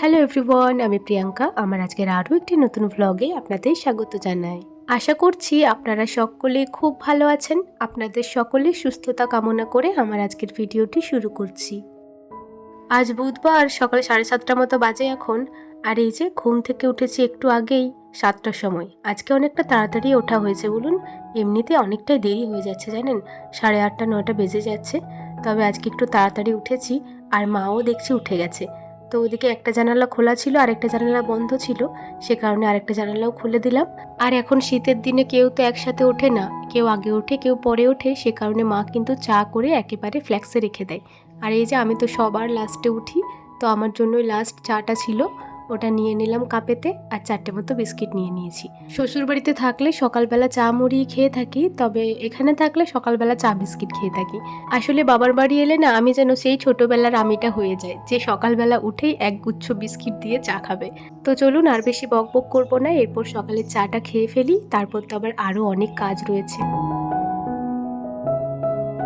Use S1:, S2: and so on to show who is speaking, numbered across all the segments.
S1: Hello everyone আমি প্রিয়াঙ্কা। আমার আজকের আরও একটি নতুন ভ্লগে আপনাদের স্বাগত জানাই। আশা করছি আপনারা সকলে খুব ভালো আছেন। আপনাদের সকলের সুস্থতা কামনা করে আমার আজকের ভিডিওটি শুরু করছি। আজ বুধবার সকালে সাড়ে সাতটার মতো বাজে এখন। আর এই যে ঘুম থেকে উঠেছি একটু আগেই, সাতটার সময়। আজকে অনেকটা তাড়াতাড়ি ওঠা হয়েছে বলুন। এমনিতে অনেকটাই দেরি হয়ে যাচ্ছে, জানেন? সাড়ে আটটা নটা বেজে যাচ্ছে। তবে আজকে একটু তাড়াতাড়ি উঠেছি। আর মাও দেখছি উঠে গেছে। তো ওদিকে একটা জানালা খোলা ছিল আর একটা জানালা বন্ধ ছিল, সে কারণে আরেকটা জানালাও খুলে দিলাম। আর এখন শীতের দিনে কেউ তো একসাথে ওঠে না, কেউ আগে ওঠে, কেউ পরে ওঠে, সে কারণে মা কিন্তু চা করে একেবারে ফ্ল্যাক্সে রেখে দেয়। আর এই যে আমি তো সবার লাস্টে উঠি, তো আমার জন্যই লাস্ট চাটা ছিল। ওটা নিয়ে নিলাম কাপেতে আর চারটে মতো বিস্কিট নিয়ে নিয়েছি। শ্বশুর বাড়িতে থাকলে সকালবেলা চা মুড়ি খেয়ে থাকি, তবে এখানে থাকলে সকালবেলা চা বিস্কিট খেয়ে থাকি। আসলে বাবার বাড়ি এলে না আমি যেন সেই ছোটোবেলার আমিটা হয়ে যায় যে সকালবেলা উঠেই এক গুচ্ছ বিস্কিট দিয়ে চা খাবে। তো চলুন আর বেশি বক বক করব না, এরপর সকালে চাটা খেয়ে ফেলি, তারপর তো আবার আরও অনেক কাজ রয়েছে।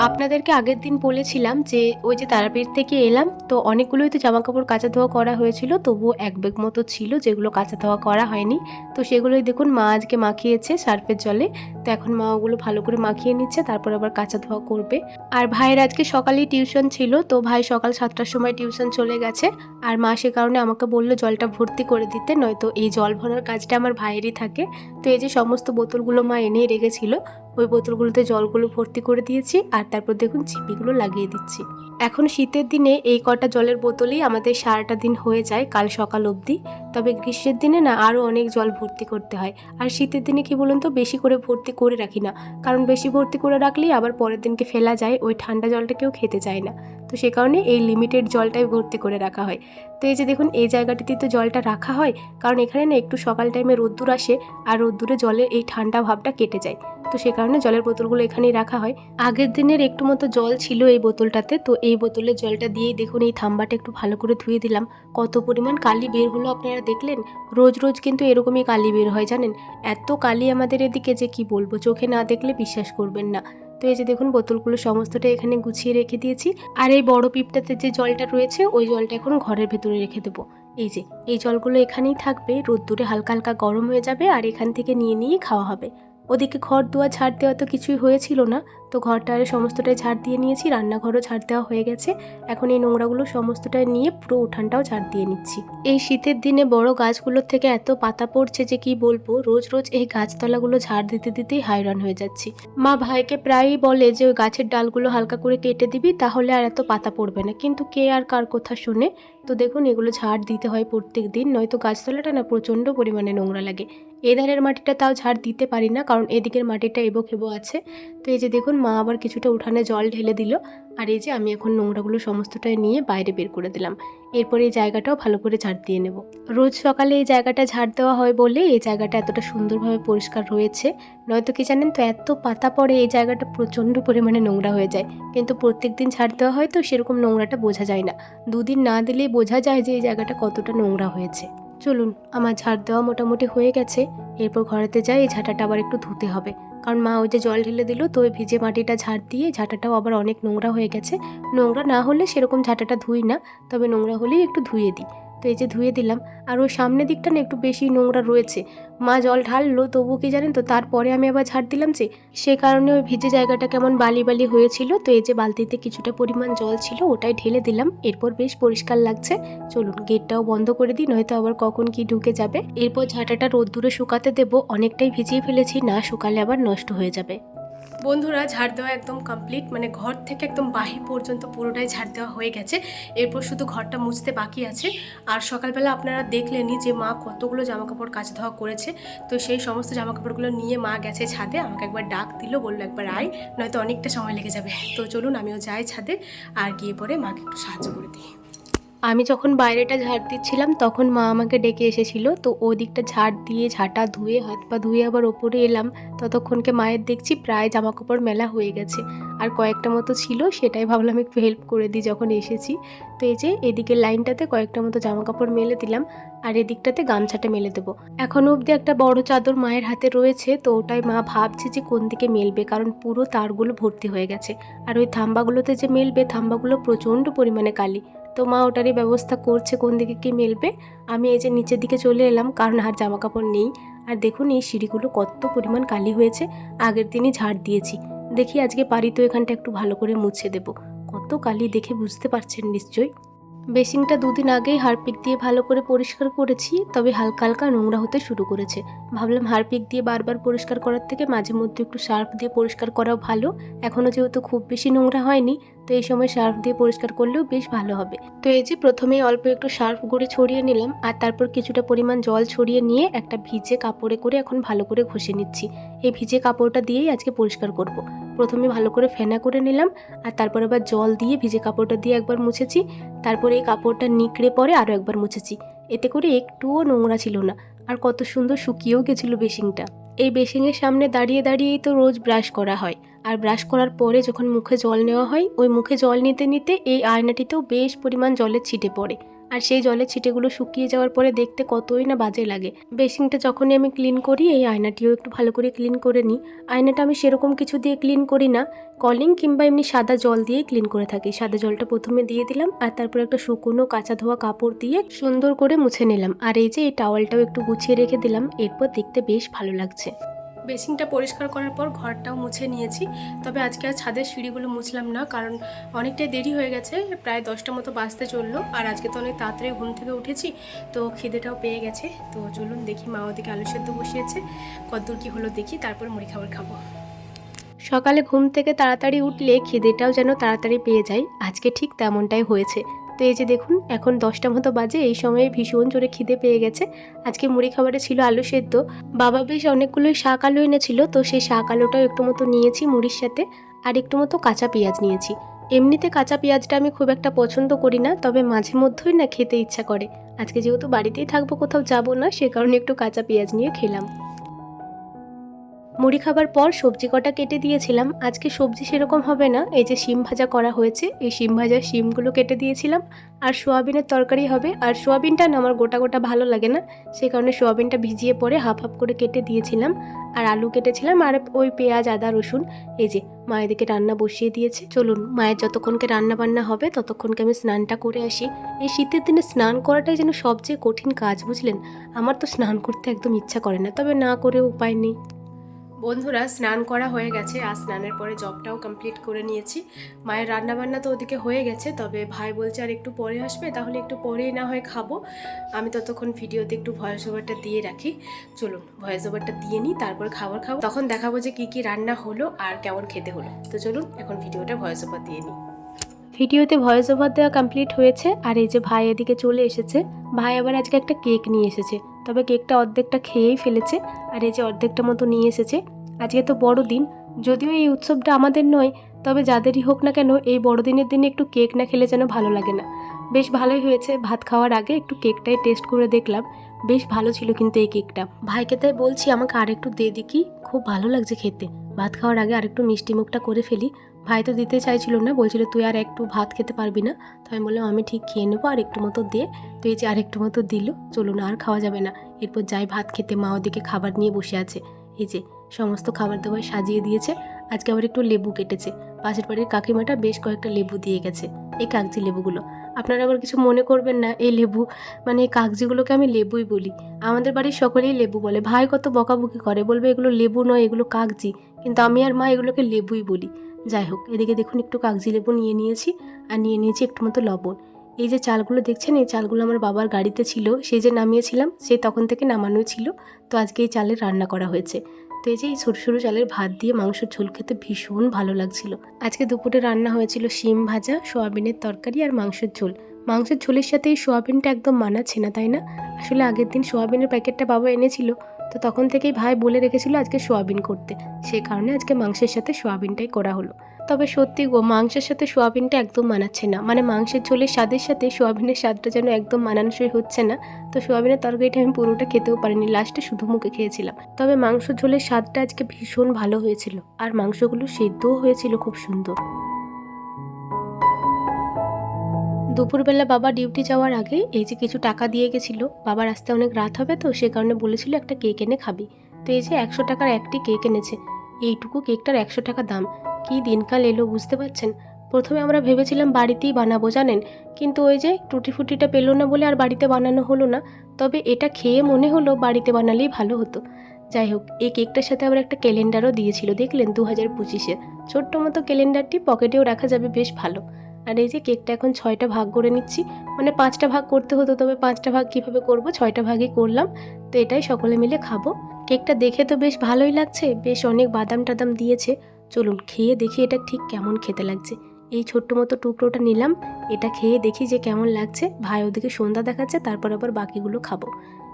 S1: আপনাদেরকে আগের দিন বলেছিলাম যে ওই যে তারাপীঠ থেকে এলাম, তো অনেকগুলোই তো জামা কাপড় কাচা ধোয়া করা হয়েছিল, তবুও এক বেগ মতো ছিল যেগুলো কাচা ধোয়া করা হয়নি। তো সেগুলোই দেখুন, মা আজকে মাখিয়েছে সার্ফের জলে, তো এখন মা ওগুলো ভালো করে মাখিয়ে নিচ্ছে, তারপর আবার কাঁচা ধোয়া করবে। আর ভাইয়ের আজকে সকালেই টিউশন ছিল, তো ভাই সকাল সাতটার সময় টিউশন চলে গেছে, আর মা সে কারণে আমাকে বলল জলটা ভর্তি করে দিতে, নয়তো এই জল ভরার কাজটা আমার ভাইয়েরই থাকে। তো এই যে সমস্ত বোতলগুলো মা এনেই রেখেছিল ওই বোতলগুলোতে জলগুলো ভর্তি করে দিয়েছি আর তারপর দেখুন ছিপিগুলো লাগিয়ে দিচ্ছি। এখন শীতের দিনে এই কটা জলের বোতলেই আমাদের সারাটা দিন হয়ে যায় কাল সকাল অবধি। তবে গ্রীষ্মের দিনে না আরও অনেক জল ভর্তি করতে হয়। আর শীতের দিনে কি বলুন তো, বেশি করে ভর্তি করে রাখি না। কারণ বেশি ভর্তি করে রাখলেই আবার পরের দিনকে ফেলা যায়, ওই ঠান্ডা জলটা কেউ খেতে চায় না। তো সে কারণে এই লিমিটেড জলটাই ভর্তি করে রাখা হয়। তো এই যে দেখুন, এই জায়গাটিতে তো জলটা রাখা হয়। কারণ এখানে না একটু সকাল টাইমে রোদ্দুর আসে, আর রোদ্দুরে জলের এই ঠান্ডা ভাবটা কেটে যায়। তো সে কারণে জলের বোতলগুলো এখানেই রাখা হয়। আগের দিনের একটু মতো জল ছিল এই বোতলটাতে, তো এই বোতলের জলটা দিয়েই দেখুন এই থাম্বাটা একটু ভালো করে ধুয়ে দিলাম। কত পরিমাণ কালি বের হলো আপনারা দেখলেন? রোজ রোজ কিন্তু এরকমই কালি বের হয় জানেন? এত কালি আমাদের এদিকে যে কি বলব, চোখে না দেখলে বিশ্বাস করবেন না। তো এই যে দেখুন বোতলগুলো সমস্তটা এখানে গুছিয়ে রেখে দিয়েছি। আর এই বড় পিপটাতে যে জলটা রয়েছে, ওই জলটা এখন ঘরের ভেতরে রেখে দেবো। এই যে, এই জলগুলো এখানেই থাকবে, রোদ্দুরে হালকা হালকা গরম হয়ে যাবে আর এখান থেকে নিয়ে নিয়েই খাওয়া হবে। ওদিকে ঘর দুয়ার ঝাড় দেওয়া তো কিছুই হয়েছিল না। তো ঘরটারে সমস্তটাই ঝাড় দিয়ে নিয়েছি, রান্নাঘরও ঝাড় দেওয়া হয়ে গেছে। এখন এই নোংরাগুলো সমস্তটাই নিয়ে পুরো উঠানটাও ঝাড় দিয়ে নিচ্ছি। এই শীতের দিনে বড় গাছগুলোর থেকে এত পাতা পড়ছে যে কি বলব, রোজ রোজ এই গাছতলাগুলো ঝাড় দিতে দিতেই হাইরান হয়ে যাচ্ছি। মা ভাইকে প্রায়ই বলে যে ওই গাছের ডালগুলো হালকা করে কেটে দিবি, তাহলে আর এত পাতা পড়বে না। কিন্তু কে আর কার কথা শোনে? তো দেখুন এগুলো ঝাড় দিতে হয় প্রত্যেক দিন, নয়তো গাছতলাটা না প্রচণ্ড পরিমাণে নোংরা লাগে। এধারের মাটিটা তাও ঝাড় দিতে পারি না, কারণ এদিকের মাটিটা এবো খেবো আছে। তো এই যে দেখুন, মা আবার কিছুটা উঠানে জল ঢেলে দিল, আর এই যে আমি এখন নোংরাগুলো সমস্তটাই নিয়ে বাইরে বের করে দিলাম। এরপরে এই জায়গাটাও ভালো করে ঝাড় দিয়ে নেব। রোজ সকালে এই জায়গাটা ঝাড় দেওয়া হয় বলে এই জায়গাটা এতটা সুন্দরভাবে পরিষ্কার রয়েছে। নয়তো কি জানেন তো, এত পাতা পড়ে এই জায়গাটা প্রচণ্ড পরিমাণে নোংরা হয়ে যায়। কিন্তু প্রত্যেক দিন ঝাড় দেওয়া হয় তো সেরকম নোংরাটা বোঝা যায় না। দুদিন না দিলেই বোঝা যায় যে এই জায়গাটা কতটা নোংরা হয়েছে। চলুন, আমার ঝাড় দেওয়া মোটামুটি হয়ে গেছে। এরপর ঘরেতে যাই, এই ঝাঁটাটা আবার একটু ধুতে হবে। কারণ মা ওই যে জল ঢেলে দিল, তো ওই ভিজে মাটিটা ঝাড় দিয়ে ঝাঁটাটাও আবার অনেক নোংরা হয়ে গেছে। নোংরা না হলে সেরকম ঝাঁটাটা ধুই না, তবে নোংরা হলেই একটু ধুয়ে দিই। তো এই যে ধুয়ে দিলাম আর ওই সামনের দিকটা না একটু বেশি নোংরা রয়েছে। মা জল ঢাললো, তবুও কি জানেন তো, তারপরে আমি আবার ঝাড় দিলাম যে, সে কারণে ওই ভিজে জায়গাটা কেমন বালি বালি হয়েছিল, তো এই যে বালতিতে কিছুটা পরিমাণ জল ছিল ওটাই ঢেলে দিলাম। এরপর বেশ পরিষ্কার লাগছে। চলুন, গেটটাও বন্ধ করে দিই, নয়তো আবার কখন কি ঢুকে যাবে। এরপর ঝাঁটাটা রোদ্দুরে শুকাতে দেবো, অনেকটাই ভিজিয়ে ফেলেছি, না শুকালে আবার নষ্ট হয়ে যাবে। বন্ধুরা, ঝাড় দেওয়া একদম কমপ্লিট মানে ঘর থেকে একদম বাহির পর্যন্ত পুরোটাই ঝাড় দেওয়া হয়ে গেছে। এরপর শুধু ঘরটা মুছতে বাকি আছে। আর সকালবেলা আপনারা দেখলেনই যে মা কতগুলো জামাকাপড় কাচা ধোয়া করেছে। তো সেই সমস্ত জামাকাপড়গুলো নিয়ে মা গেছে ছাদে, আমাকে একবার ডাক দিল, বলল, একবার আয়, নয়তো অনেকটা সময় লেগে যাবে। তো চলুন, আমিও যাই ছাদে, আর গিয়ে পরে মাকে একটু সাহায্য করে দিই। আমি যখন বাইরেটা ঝাড় দিচ্ছিলাম, তখন মা আমাকে ডেকে এসেছিল। তো ওদিকটা ঝাড় দিয়ে ঝাঁটা ধুয়ে, হাত পা ধুয়ে আবার ওপরে এলাম। ততক্ষণকে মায়ের দেখছি, প্রায় জামাকাপড় মেলা হয়ে গেছে। আর কয়েকটা মতো ছিল, সেটাই ভাবলাম একটু হেল্প করে দিই যখন এসেছি। তো এই যে, এদিকের লাইনটাতে কয়েকটা মতো জামাকাপড় মেলে দিলাম। আর এদিকটাতে গামছাটা মেলে দেবো। এখনও অবধি একটা বড় চাদর মায়ের হাতে রয়েছে, তো ওটাই মা ভাবছে যে কোন দিকে মেলবে, কারণ পুরো তারগুলো ভর্তি হয়ে গেছে। আর ওই থাম্বাগুলোতে যে মেলবে, থাম্বাগুলো প্রচণ্ড পরিমাণে কালি। তো মা ওটারই ব্যবস্থা করছে কোন দিকে কি মেলবে। আমি এই যে নিচের দিকে চলে এলাম, কারণ আর জামা কাপড় নেই। আর দেখুন এই সিঁড়িগুলো কত পরিমাণ কালি হয়েছে, আগের দিনই ঝাড় দিয়েছি। দেখি আজকে পারি তো এখানটা একটু ভালো করে মুছে দেব। কত কালি দেখে বুঝতে পারছেন নিশ্চয়ই। বেসিংটা দুদিন আগেই হারপিক দিয়ে ভালো করে পরিষ্কার করেছি, তবে হালকা হালকা নোংরা হতে শুরু করেছে। ভাবলাম হারপিক দিয়ে বারবার পরিষ্কার করার থেকে মাঝে মধ্যে একটু সার্ফ দিয়ে পরিষ্কার করাও ভালো। এখনও যেহেতু খুব বেশি নোংরা হয়নি তো এই সময় সার্ফ দিয়ে পরিষ্কার করলেও বেশ ভালো হবে। তো এই যে প্রথমেই অল্প একটু সার্ফ গুঁড়ে ছড়িয়ে নিলাম আর তারপর কিছুটা পরিমাণ জল ছড়িয়ে নিয়ে একটা ভিজে কাপড়ে করে এখন ভালো করে ঘষে নিচ্ছি। এই ভিজে কাপড়টা দিয়েই আজকে পরিষ্কার করব। প্রথমে ভালো করে ফেনা করে নিলাম আর তারপর আবার জল দিয়ে ভিজে কাপড়টা দিয়ে একবার মুছেছি। তারপরে এই কাপড়টা নিকড়ে পরে আরও একবার মুছেছি। এতে করে একটুও নোংরা ছিল না আর কত সুন্দর শুকিয়েও গেছিল বেসিংটা। এই বেসিংয়ের সামনে দাঁড়িয়ে দাঁড়িয়েই তো রোজ ব্রাশ করা হয়। আর ব্রাশ করার পরে যখন মুখে জল নেওয়া হয়, ওই মুখে জল নিতে নিতে এই আয়নাটিতেও বেশ পরিমাণ জলের ছিটে পড়ে। আর সেই জলের ছিটেগুলো শুকিয়ে যাওয়ার পরে দেখতে কতই না বাজে লাগে। বেসিংটা যখনই আমি ক্লিন করি, এই আয়নাটিও একটু ভালো করে ক্লিন করে নিই। আয়নাটা আমি সেরকম কিছু দিয়ে ক্লিন করি না। কলিং কিংবা এমনি সাদা জল দিয়ে ক্লিন করে থাকি। সাদা জলটা প্রথমে দিয়ে দিলাম, আর তারপর একটা শুকনো কাঁচা ধোয়া কাপড় দিয়ে সুন্দর করে মুছে নিলাম। আর এই যে এই টাওয়ালটাও একটু গুছিয়ে রেখে দিলাম, এরপর দেখতে বেশ ভালো লাগছে। বেসিংটা পরিষ্কার করার পর ঘরটাও মুছে নিয়েছি। তবে আজকে আর ছাদের সিঁড়িগুলো মুছলাম না, কারণ অনেকটাই দেরি হয়ে গেছে, প্রায় দশটা মতো বাজতে চলল। আর আজকে তো অনেক তাড়াতাড়ি ঘুম থেকে উঠেছি, তো খিদেটাও পেয়ে গেছে। তো চলুন দেখি মা ওদিকে আলু সেদ্ধ বসিয়েছে। কতদূর কী হলো দেখি, তারপর মুড়ি খাবার খাব। সকালে ঘুম থেকে তাড়াতাড়ি উঠলে খিদেটাও যেন তাড়াতাড়ি পেয়ে যায়। আজকে ঠিক তেমনটাই হয়েছে। তো এই যে দেখুন, এখন দশটা মতো বাজে, এই সময়ে ভীষণ জোরে খিদে পেয়ে গেছে। আজকে মুড়ি খাবারে ছিল আলু সেদ্ধ। বাবা বেশ অনেকগুলোই শাক আলু এনেছিল, তো সেই শাক আলুটাও একটু মতো নিয়েছি মুড়ির সাথে, আর একটু মতো কাঁচা পেঁয়াজ নিয়েছি। এমনিতে কাঁচা পেঁয়াজটা আমি খুব একটা পছন্দ করি না, তবে মাঝে মধ্যেই না খেতে ইচ্ছা করে। আজকে যেহেতু বাড়িতেই থাকব, কোথাও যাব না, সে কারণে একটু কাঁচা পেঁয়াজ নিয়ে খেলাম। মুড়ি খাবার পর সবজি কটা কেটে দিয়েছিলাম। আজকে সবজি সেরকম হবে না। এই যে শিম ভাজা করা হয়েছে, এই শিম ভাজা শিমগুলো কেটে দিয়েছিলাম। আর সোয়াবিনের তরকারি হবে। আর সোয়াবিনটা না, আমার গোটা গোটা ভালো লাগে না। সেই কারণে সোয়াবিনটা ভিজিয়ে পরে হাফ হাফ করে কেটে দিয়েছিলাম। আর আলু কেটেছিলাম আর ওই পেঁয়াজ, আদা, রসুন। এই যে, মা এদিকে রান্না বসিয়ে দিয়েছে। চলুন, মায়ের যতক্ষণকে রান্না বান্না হবে, ততক্ষণকে আমি স্নানটা করে আসি। এই শীতের দিনে স্নান করাটাই যেন সবচেয়ে কঠিন কাজ, বুঝলেন? আমার তো স্নান করতে একদম ইচ্ছা করে না, তবে না করে উপায় নেই। বন্ধুরা স্নান করা হয়ে গেছে, আর স্নানের পরে জবটাও কমপ্লিট করে নিয়েছি। মায়ের রান্নাবান্না তো ওদিকে হয়ে গেছে, তবে ভাই বলছে আর একটু পরে আসবে, তাহলে একটু পরেই না হয় খাব। আমি ততক্ষণ ভিডিওতে একটু ভয়েস ওভারটা দিয়ে রাখি। চলুন ভয়েস ওভারটা দিয়ে নিই, তারপর খাবার খাব। তখন দেখাবো যে কী কী রান্না হলো আর কেমন খেতে হলো। তো চলুন, এখন ভিডিওটা ভয়েস ওভার দিয়ে নিই। ভিডিওতে ভয়েস ওভার দেওয়া কমপ্লিট হয়েছে, আর এই যে ভাই এদিকে চলে এসেছে। ভাই আবার আজকে একটা কেক নিয়ে এসেছে। তবে কেকটা অর্ধেকটা খেয়েই ফেলেছে আর এই যে অর্ধেকটা মতো নিয়ে এসেছে। আজকে তো বড় দিন যদিও এই উৎসবটা আমাদের নয়, তবে যাদেরই হোক না কেন এই বড়দিনের দিনে একটু কেক না খেলে যেন ভালো লাগে না। বেশ ভালোই হয়েছে, ভাত খাওয়ার আগে একটু কেকটাই টেস্ট করে দেখলাম, বেশ ভালো ছিল কিন্তু এই কেকটা। ভাইকে তাই বলছি, আমাকে আরেকটু দে দিকি খুব ভালো লাগছে খেতে। ভাত খাওয়ার আগে আরেকটু মিষ্টি মুখটা করে ফেলি ভাই তো দিতে চাইছিল না, বলছিল তুই আর একটু ভাত খেতে পারবি না। তো আমি বললাম, আমি ঠিক খেয়ে নেব, আর একটু মতো দে। তো এই যে আর একটু মতো দিল, চলুন আর খাওয়া যাবে না। এরপর যাই ভাত খেতে, মা ওদিকে খাবার নিয়ে বসে আছে। এই যে সমস্ত খাবার দাবার সাজিয়ে দিয়েছে। আজকে আবার একটু লেবু কেটেছে। পাশের বাড়ির কাকিমাটা বেশ কয়েকটা লেবু দিয়ে গেছে, এই কাগজি লেবুগুলো। আপনারা আবার কিছু মনে করবেন না, এই লেবু মানে এই কাগজিগুলোকে আমি লেবুই বলি। আমাদের বাড়ির সকলেই লেবু বলে। ভাই কত বকাবকি করে, বলবে এগুলো লেবু নয়, এগুলো কাগজি। কিন্তু আমি আর মা এগুলোকে লেবুই বলি। যাই হোক, এদিকে দেখুন একটু কাগজি লেবু নিয়ে নিয়েছি আর নিয়ে নিয়েছি একটু মতো লবণ। এই যে চালগুলো দেখছেন, এই চালগুলো আমার বাবার গাড়িতে ছিল সেই যে নামিয়েছিলাম সেই তখন থেকে নামানোই ছিল। তো আজকে এই চালের রান্না করা হয়েছে। তো এই যে এই সরু সরু চালের ভাত দিয়ে মাংসের ঝোল খেতে ভীষণ ভালো লাগছিল। আজকে দুপুরে রান্না হয়েছিল শিম ভাজা, সোয়াবিনের তরকারি আর মাংসের ঝোল। মাংসের ঝোলের সাথে এই সোয়াবিনটা একদম মানাচ্ছে না, তাই না? আসলে আগের দিন সোয়াবিনের প্যাকেটটা বাবা এনেছিল তো তখন থেকেই ভাই বলে রেখেছিল আজকে সোয়াবিন করতে। সেই কারণে আজকে মাংসের সাথে সোয়াবিনটাই করা হলো। তবে সত্যি গো, মাংসের সাথে সোয়াবিনটা একদম মানাচ্ছে না। মানে মাংসের ঝোলের স্বাদের সাথে সোয়াবিনের স্বাদটা যেন একদম মানানসই হচ্ছে না। তো সোয়াবিনের তরকারিটা আমি পুরোটা খেতেও পারিনি, লাস্টে শুধু মুখে খেয়েছিলাম। তবে মাংস ঝোলের স্বাদটা আজকে ভীষণ ভালো হয়েছিল। আর মাংসগুলো সেদ্ধও হয়েছিল খুব সুন্দর। দুপুরবেলা বাবা ডিউটি যাওয়ার আগে এই যে কিছু টাকা দিয়ে গেছিল, বাবার আসতে অনেক রাত হবে তো, সে কারণে বলেছিল একটা কেক এনে খাবি। তো এই যে একশো টাকার একটি কেক এনেছে, এইটুকু কেকটার একশো টাকা দাম। কি দিনকাল এলো বুঝতে পারছেন? প্রথমে আমরা ভেবেছিলাম বাড়িতেই বানাবো, জানেন? কিন্তু ওই যে টুটি ফুটিটা পেল না বলে আর বাড়িতে বানানো হলো না। তবে এটা খেয়ে মনে হলো বাড়িতে বানালেই ভালো হতো। যাই হোক, এই কেকটার সাথে আবার একটা ক্যালেন্ডারও দিয়েছিল, দেখলেন? দু হাজার পঁচিশে। ছোট্ট মতো ক্যালেন্ডারটি পকেটেও রাখা যাবে, বেশ ভালো। আর এই যে কেকটা এখন ছয়টা ভাগ করে নিচ্ছি। মানে পাঁচটা ভাগ করতে হতো, তবে পাঁচটা ভাগ কীভাবে করব ছয়টা ভাগই করলাম। তো এটাই সকলে মিলে খাব। কেকটা দেখে তো বেশ ভালোই লাগছে, বেশ অনেক বাদাম টাদাম দিয়েছে। চলুন খেয়ে দেখি এটা ঠিক কেমন খেতে লাগছে। এই ছোট্ট মতো টুকরোটা নিলাম, এটা খেয়ে দেখি যে কেমন লাগছে। ভাই ওদিকে সন্ধ্যা দেখাচ্ছে, তারপর আবার বাকিগুলো খাব।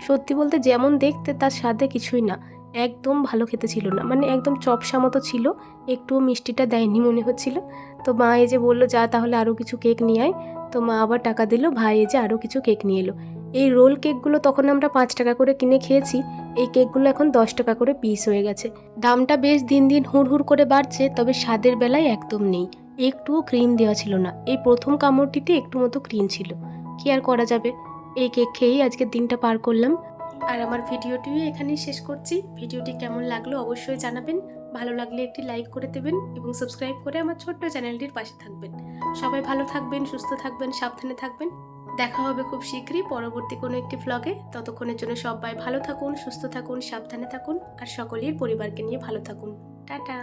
S1: সত্যি বলতে যেমন দেখতে তার স্বাদে কিছুই না। একদম ভালো খেতে ছিল না মানে একদম চপসা মতো ছিল, একটুও মিষ্টিটা দেয়নি মনে হচ্ছিল। তো মা এই যে বলল, যা তাহলে আরও কিছু কেক নিয়ে আয়। তো মা আবার টাকা দিল, ভাই এই যে আরও কিছু কেক নিয়ে এলো। এই রোল কেকগুলো তখন আমরা পাঁচ টাকা করে কিনে খেয়েছি। এই কেকগুলো এখন দশ টাকা করে পিস হয়ে গেছে। দামটা বেশ দিন দিন হুড় হুড় করে বাড়ছে, তবে স্বাদের বেলায় একদম নেই। একটুও ক্রিম দেওয়া ছিল না। এই প্রথম কামড়টিতে একটু মতো ক্রিম ছিল। কি আর করা যাবে? এই কেক খেয়েই আজকের দিনটা পার করলাম। আর আমার ভিডিওটিও এখানেই শেষ করছি। ভিডিওটি কেমন লাগল অবশ্যই জানাবেন। ভালো লাগলে একটি লাইক করে দেবেন এবং সাবস্ক্রাইব করে আমার ছোট্ট চ্যানেলটির পাশে থাকবেন। সবাই ভালো থাকবেন, সুস্থ থাকবেন, সাবধানে থাকবেন। দেখা হবে খুব শীঘ্রই পরবর্তী কোনো একটি ভ্লগে ততক্ষণের জন্য সবাই ভালো থাকুন, সুস্থ থাকুন, সাবধানে থাকুন, আর সকলের পরিবারকে নিয়ে ভালো থাকুন। টাটা!